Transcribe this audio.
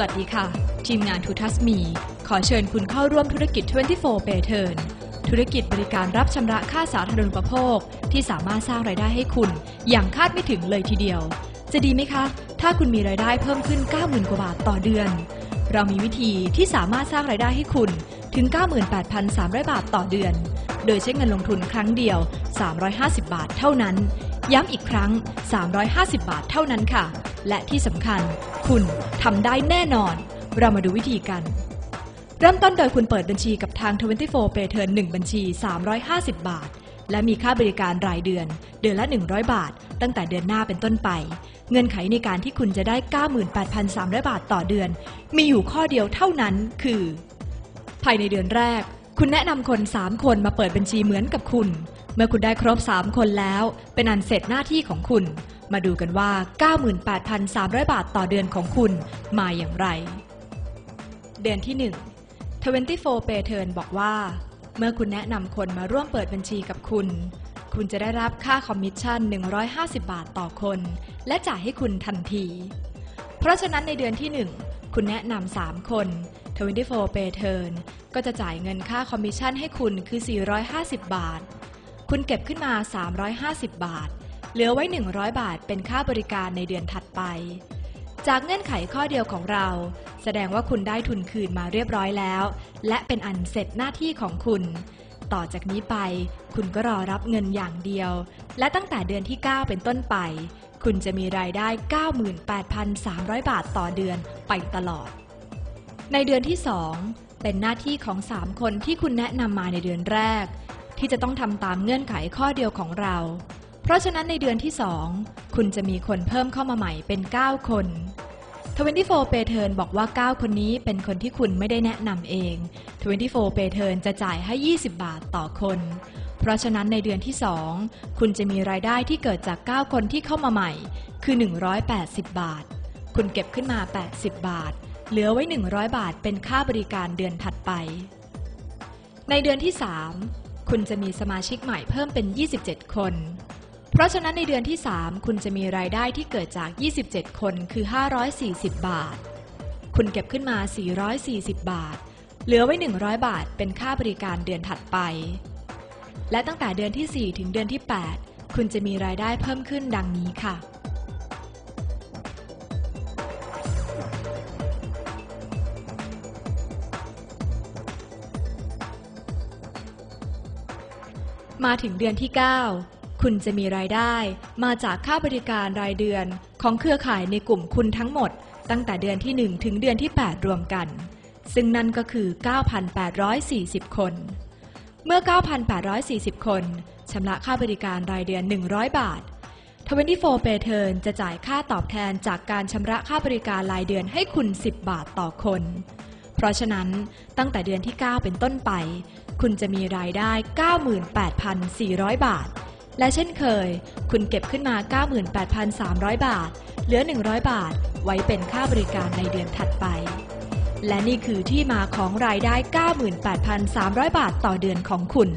สวัสดีค่ะ ทีมงานทูทัสมี ขอเชิญคุณเข้าร่วมธุรกิจ 24 p a y t u r n ธุรกิจบริการรับชำระค่าสาธารณูปโภค ที่สามารถสร้างรายได้ให้คุณ อย่างคาดไม่ถึงเลยทีเดียว จะดีไหมคะ ถ้าคุณมีรายได้เพิ่มขึ้น 90,000 กว่าบาทต่อเดือน เรามีวิธีที่สามารถสร้างรายได้ให้คุณถึง 98,300 บาทต่อเดือน โดยใช้เงินลงทุนครั้งเดียว 350 บาทเท่านั้น ย้ำอีกครั้ง 350 บาทเท่านั้นค่ะ และที่สำคัญ คุณทำได้แน่นอน เรามาดูวิธีกัน เริ่มต้นโดยคุณเปิดบัญชีกับทาง 24 Pay Turn 1 บัญชี 350 บาท และมีค่าบริการรายเดือน เดือนละ 100 บาท ตั้งแต่เดือนหน้าเป็นต้นไป เงื่อนไขในการที่คุณจะได้ 98,300 บาทต่อเดือน มีอยู่ข้อเดียวเท่านั้นคือ ภายในเดือนแรก คุณแนะนำคน 3 คนมาเปิดบัญชีเหมือนกับคุณ เมื่อคุณได้ครบ 3 คนแล้ว เป็นอันเสร็จหน้าที่ของคุณ มาดูกันว่า 98,300 บาทต่อเดือนของคุณมาอย่างไร เดือนที่ 1 24 Pay Turn บอกว่า เมื่อคุณแนะนำคนมาร่วมเปิดบัญชีกับคุณ คุณจะได้รับค่าคอมมิชชั่น 150 บาทต่อคน และจ่ายให้คุณทันที เพราะฉะนั้นในเดือนที่ 1 คุณแนะนำ3 คน 24 Pay Turn ก็จะจ่ายเงินค่าคอมมิชชั่นให้คุณคือ 450 บาท คุณเก็บขึ้นมา 350 บาท เหลือไว้ 100 บาทเป็นค่าบริการในเดือนถัดไป จากเงื่อนไขข้อเดียวของเรา แสดงว่าคุณได้ทุนคืนมาเรียบร้อยแล้ว และเป็นอันเสร็จหน้าที่ของคุณ ต่อจากนี้ไป คุณก็รอรับเงินอย่างเดียว และตั้งแต่เดือนที่ 9 เป็นต้นไป คุณจะมีรายได้ 98,300 บาทต่อเดือนไปตลอด ในเดือนที่ 2 เป็นหน้าที่ของ 3 คนที่คุณแนะนำมาในเดือนแรก ที่จะต้องทำตามเงื่อนไขข้อเดียวของเรา เพราะฉะนั้นในเดือนที่ 2 คุณจะมีคนเพิ่มเข้ามาใหม่เป็น 9 คน24 Pay Turn บอกว่า 9 คนนี้เป็นคนที่คุณไม่ได้แนะนำเอง 24 Pay Turn จะจ่ายให้ 20 บาทต่อคน เพราะฉะนั้นในเดือนที่ 2 คุณจะมีรายได้ที่เกิดจาก 9 คนที่เข้ามาใหม่ คือ 180 บาท คุณเก็บขึ้นมา 80 บาท เหลือไว้ 100 บาทเป็นค่าบริการเดือนถัดไป ในเดือนที่ 3 คุณจะมีสมาชิกใหม่เพิ่มเป็น 27 คน เพราะฉะนั้นในเดือนที่ 3 คุณจะมีรายได้ที่เกิดจาก 27 คนคือ 540 บาท คุณเก็บขึ้นมา 440 บาท เหลือไว้ 100 บาทเป็นค่าบริการเดือนถัดไป และตั้งแต่เดือนที่ 4 ถึงเดือนที่ 8 คุณจะมีรายได้เพิ่มขึ้นดังนี้ค่ะมาถึงเดือนที่ 9 คุณจะมีรายได้ มาจากค่าบริการรายเดือนของเครือข่ายในกลุ่มคุณทั้งหมด ตั้งแต่เดือนที่ 1 ถึงเดือนที่ 8 รวมกัน ซึ่งนั่นก็คือ 9,840 คน เมื่อ 9,840 คนชำระค่าบริการรายเดือน 100 บาท24 Pay Turn จะจ่ายค่าตอบแทนจากการชำระค่าบริการรายเดือนให้คุณ 10 บาทต่อคน เพราะฉะนั้นตั้งแต่เดือนที่ 9 เป็นต้นไป คุณจะมีรายได้ 98,400 บาท และเช่นเคย คุณเก็บขึ้นมา 98,300 บาท เหลือ 100 บาท ไว้เป็นค่าบริการในเดือนถัดไป และนี่คือที่มาของรายได้ 98,300 บาทต่อเดือนของคุณ